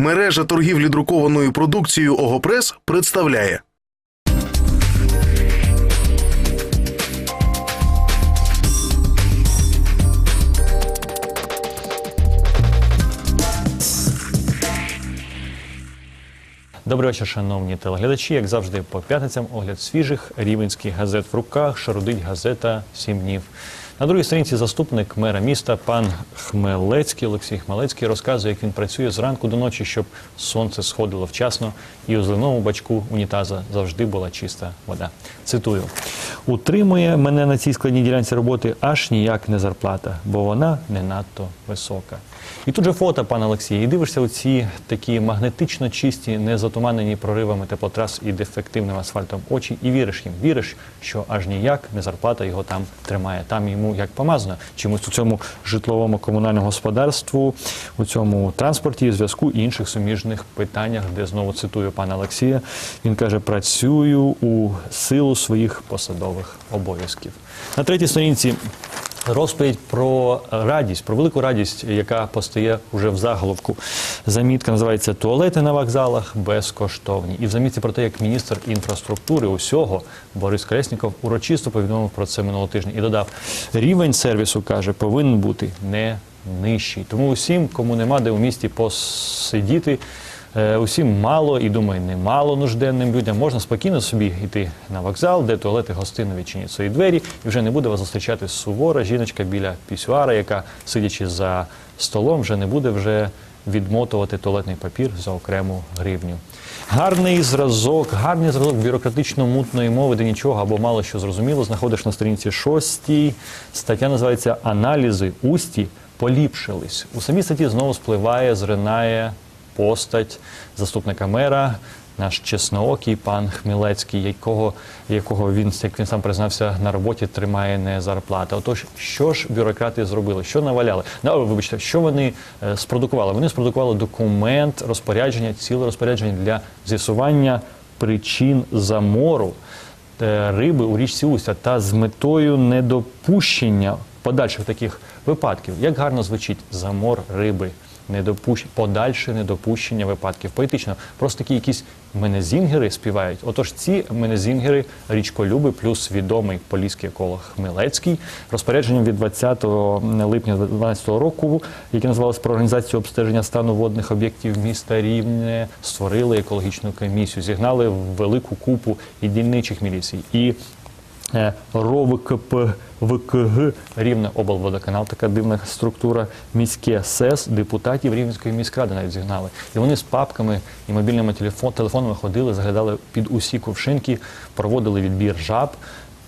Мережа торгівлі друкованою продукцією Огопрес представляє. Добрий вечір, шановні телеглядачі. Як завжди, по п'ятницям огляд свіжих рівенських газет в руках. Шарудить газета «Сім днів. На другій сторінці заступник мера міста пан Хмелецький Олексій Хмелецький розказує, як він працює зранку до ночі, щоб сонце сходило вчасно, і у зеленому бачку унітаза завжди була чиста вода. Цитую: утримує мене на цій складній ділянці роботи аж ніяк не зарплата, бо вона не надто висока. І тут же фото, пане Олексій, і дивишся у ці такі магнетично чисті, не затуманені проривами теплотрас і дефективним асфальтом очі, і віриш їм, віриш, що аж ніяк не зарплата його там тримає. Там йому як помазано. Чомусь у цьому житловому комунальному господарству, у цьому транспорті, зв'язку і інших суміжних питаннях, де знову цитую пана Олексія, він каже: працюю у силу своїх посадових обов'язків. На третій сторінці Розповідь про радість, про велику радість, яка постає вже в заголовку. Замітка називається Туалети на вокзалах безкоштовні. І в замітці про те, як міністр інфраструктури усього Борис Колесніков урочисто повідомив про це минулого тижня і додав: рівень сервісу каже, повинен бути не нижчий. Тому усім, кому нема де у місті посидіти. Е, Усім мало і думаю, немало нужденним людям можна спокійно собі йти на вокзал, де туалети гостинно відчинять свої двері, і вже не буде вас зустрічати сувора жіночка біля пісюара, яка, сидячи за столом, вже не буде вже відмотувати туалетний папір за окрему гривню. Гарний зразок, гарний зразок бюрократично-мутної мови, де нічого або мало що зрозуміло, знаходиш на сторінці шостій. Стаття називається Аналізи усті поліпшились. У самій статті знову спливає, зринає постать заступника мера, наш чесноокий пан Хмілецький, якого, якого він, як він сам признався, на роботі тримає не зарплата. Отож, що ж бюрократи зробили? Що наваляли? Ну, вибачте, що вони е, спродукували? Вони спродукували документ розпорядження, ціле розпорядження для з'ясування причин замору е, риби у річці Устя та з метою недопущення подальших таких випадків. Як гарно звучить замор риби недопущ... подальше недопущення випадків. Поетично, просто такі якісь менезінгери співають. Отож, ці менезінгери річколюби, плюс відомий поліський еколог Хмелецький, розпорядженням від 20 липня 2012 року, яке називалось про організацію обстеження стану водних об'єктів міста Рівне, створили екологічну комісію, зігнали велику купу і дільничих міліцій. І РОВКП ВКГ Рівне облводоканал, така дивна структура, міське СЕС, депутатів Рівненської міськради навіть зігнали. І вони з папками і мобільними телефон, телефонами ходили, заглядали під усі кувшинки, проводили відбір жаб.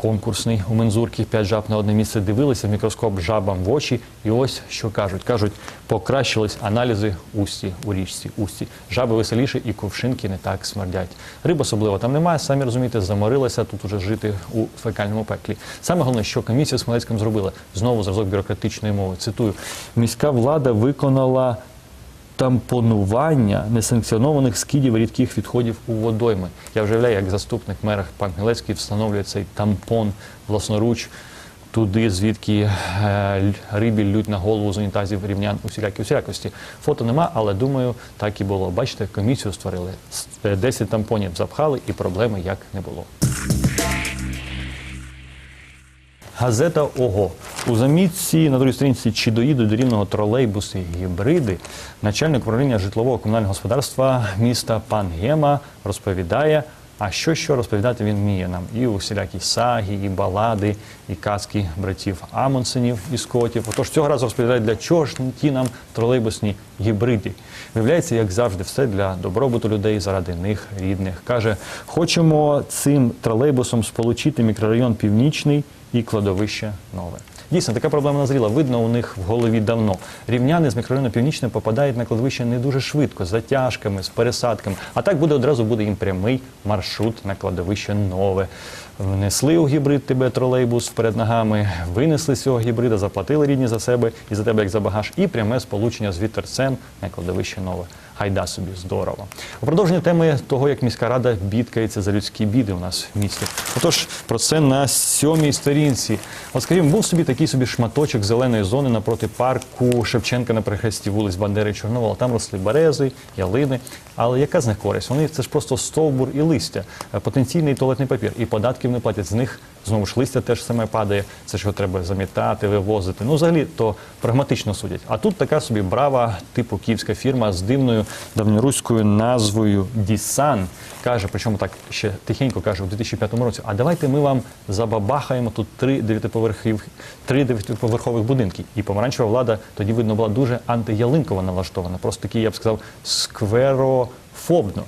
Конкурсний у мензурки п'ять жаб на одне місце дивилися в мікроскоп жабам в очі. І ось що кажуть: кажуть, покращились аналізи усті у річці. Усті жаби веселіше і кувшинки не так смердять. Риб особливо там немає. Самі розумієте, заморилися тут уже жити у фекальному пеклі. Саме головне, що комісія з Хмельницьким зробила знову зразок бюрократичної мови. Цитую: міська влада виконала тампонування несанкціонованих скидів рідких відходів у водойми. Я вже уявляю, як заступник мера пан Хмелецький встановлює цей тампон власноруч туди, звідки е, рибі лють на голову з унітазів рівнян усілякі усілякості. Фото нема, але думаю, так і було. Бачите, комісію створили. С- е, 10 тампонів запхали і проблеми як не було. Газета ОГО. У замітці на другій сторінці чи доїдуть до рівного тролейбуси гібриди. Начальник управління житлового комунального господарства міста пан Гема розповідає. А що що розповідати він вміє нам? І усілякі саги, і балади, і казки братів Амундсенів і Скотів. Отож цього разу розповідає, для чого ж ті нам тролейбусні гібриди. Виявляється, як завжди, все для добробуту людей заради них рідних. Каже, хочемо цим тролейбусом сполучити мікрорайон Північний і кладовище нове. Дійсно, така проблема назріла. Видно у них в голові давно. Рівняни з мікрорайону Північне попадають на кладовище не дуже швидко, з затяжками, з пересадками. А так буде одразу буде їм прямий маршрут на кладовище нове. Внесли у гібрид тебе тролейбус перед ногами, винесли з цього гібрида, заплатили рідні за себе і за тебе як за багаж, і пряме сполучення з вітерцем на кладовище нове. Хайда собі здорово. У продовження теми того, як міська рада бідкається за людські біди у нас в місті. Отож, про це на сьомій сторінці. От скажімо, був собі такий собі шматочок зеленої зони напроти парку Шевченка на перехресті вулиць Бандери Чорновола. Там росли берези, ялини. Але яка з них користь? Вони це ж просто стовбур і листя, е, потенційний туалетний папір. І податків не платять. З них знову ж листя теж саме падає. Це що треба замітати, вивозити. Ну, взагалі, то прагматично судять. А тут така собі брава, типу київська фірма з дивною давньоруською назвою Дісан. Каже, причому так ще тихенько каже у 2005 році. А давайте ми вам забабахаємо тут три дев'ятиповерхів, три дев'ятиповерхових будинки. І помаранчева влада тоді видно була дуже антиялинкова налаштована. Просто такий, я б сказав, скверофобно.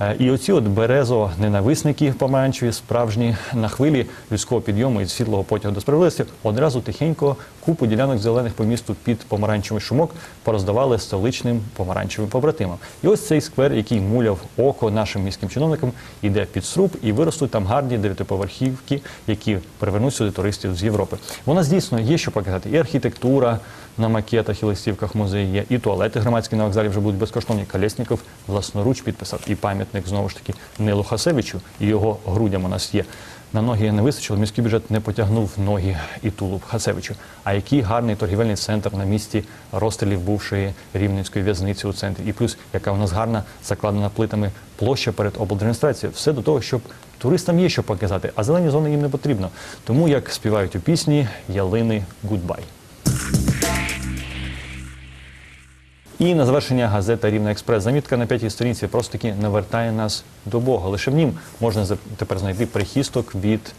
Е, І оці от березо-ненависники помаранчеві, справжні на хвилі людського підйому і світлого потягу до справедливості, одразу тихенько купу ділянок зелених по місту під помаранчевий шумок пороздавали столичним помаранчевим побратимам. І ось цей сквер, який муляв око нашим міським чиновникам, іде під сруб і виростуть там гарні дев'ятиповерхівки, які привернуть сюди туристів з Європи. Вона дійсно є що показати. І архітектура на макетах і листівках музею є, і туалети громадські на вокзалі вже будуть безкоштовні. Колєсніков власноруч підписав і пам'ятник знову ж таки Нилу Хасевичу, і його грудям у нас є. На ноги не вистачило, міський бюджет не потягнув ноги і тулуб Хасевичу. А який гарний торгівельний центр на місці розстрілів бувшої рівненської в'язниці у центрі. І плюс, яка у нас гарна, закладена плитами площа перед облдержадміністрацією. Все до того, щоб туристам є що показати, а зелені зони їм не потрібно. Тому, як співають у пісні Ялини Гудбай. І на завершення газета Рівна Експрес. Замітка на п'ятій сторінці просто таки навертає нас до Бога. Лише в нім можна тепер знайти прихисток від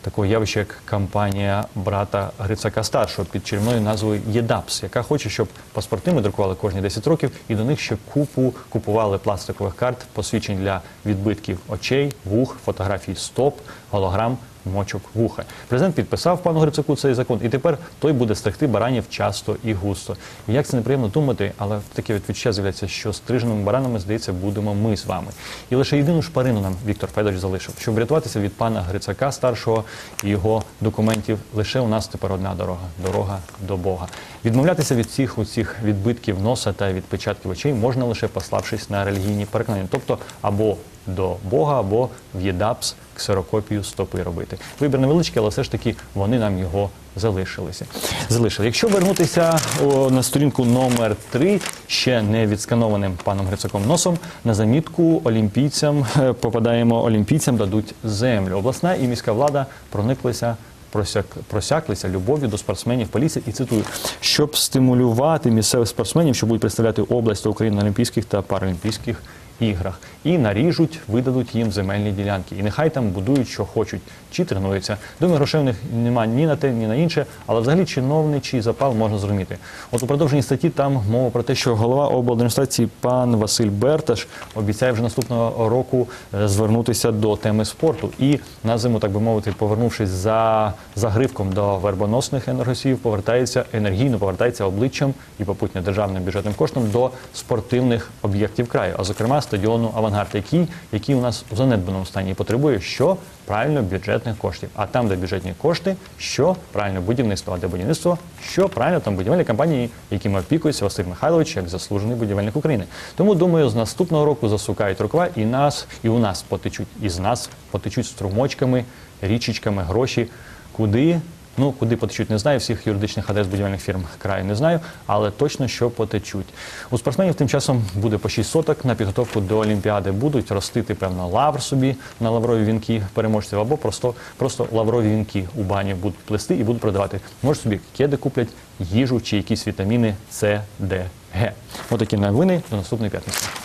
такого явища, як кампанія брата Грицака старшого під чарівною назвою ЄДАПС, яка хоче, щоб паспорти ми друкували кожні 10 років, і до них ще купу купували пластикових карт, посвідчень для відбитків очей, вух, фотографій стоп, голограм. Мочок вуха. Президент підписав пану Грицаку цей закон, і тепер той буде стригти баранів часто і густо. Як це неприємно думати, але таке от з'являється, що стриженими баранами, здається, будемо ми з вами. І лише єдину шпарину нам Віктор Федорович залишив, щоб врятуватися від пана Грицака старшого і його документів. Лише у нас тепер одна дорога дорога до Бога. Відмовлятися від всіх оцих відбитків носа та відпечатків очей можна лише пославшись на релігійні переконання, тобто або до Бога, або в ЄДАПС ксерокопію стопи робити. Вибір невеличкий, але все ж таки вони нам його залишилися. Залишили. Якщо вернутися о, на сторінку номер 3 ще не відсканованим паном Грицаком носом, на замітку олімпійцям е, попадаємо, олімпійцям дадуть землю. Обласна і міська влада прониклися. Просяк, просяклися любов'ю до спортсменів поліції і цитую, щоб стимулювати місцевих спортсменів, що будуть представляти область та Україну на Олімпійських та Паралімпійських іграх, і наріжуть, видадуть їм земельні ділянки. І нехай там будують, що хочуть, чи тренуються. Думаю, грошей у них немає ні на те, ні на інше, але взагалі чиновничий запал можна зрозуміти. От у продовженні статті там мова про те, що голова обладміністрації пан Василь Берташ обіцяє вже наступного року е, звернутися до теми спорту і на зиму, так би мовити, повернувшись за загривком до вербоносних енергосіїв, повертається енергійно, повертається обличчям і попутно державним бюджетним коштом до спортивних об'єктів краю, а зокрема стадіону Авангард, який, який у нас у занедбаному стані потребує що правильно бюджетних коштів. А там, де бюджетні кошти, що правильно будівництво, а де будівництво, що правильно там будівельні компанії, якими опікується Василь Михайлович як заслужений будівельник України. Тому думаю, з наступного року засукають рукава і нас, і у нас потечуть, і з нас потечуть струмочками, річечками гроші, куди. Ну, куди потечуть, не знаю. Всіх юридичних адрес будівельних фірм краю не знаю, але точно що потечуть. У спортсменів тим часом буде по 6 соток на підготовку до Олімпіади. Будуть ростити, певно, лавр собі на лаврові вінки переможців, або просто, просто лаврові вінки у бані будуть плести і будуть продавати. Може собі кеди куплять, їжу чи якісь вітаміни С, Д, Г. Отакі новини до наступної п'ятниці.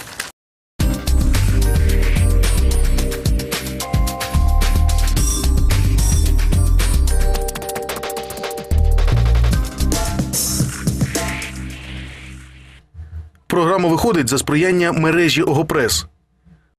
Програма за сприяння мережі Огопрес.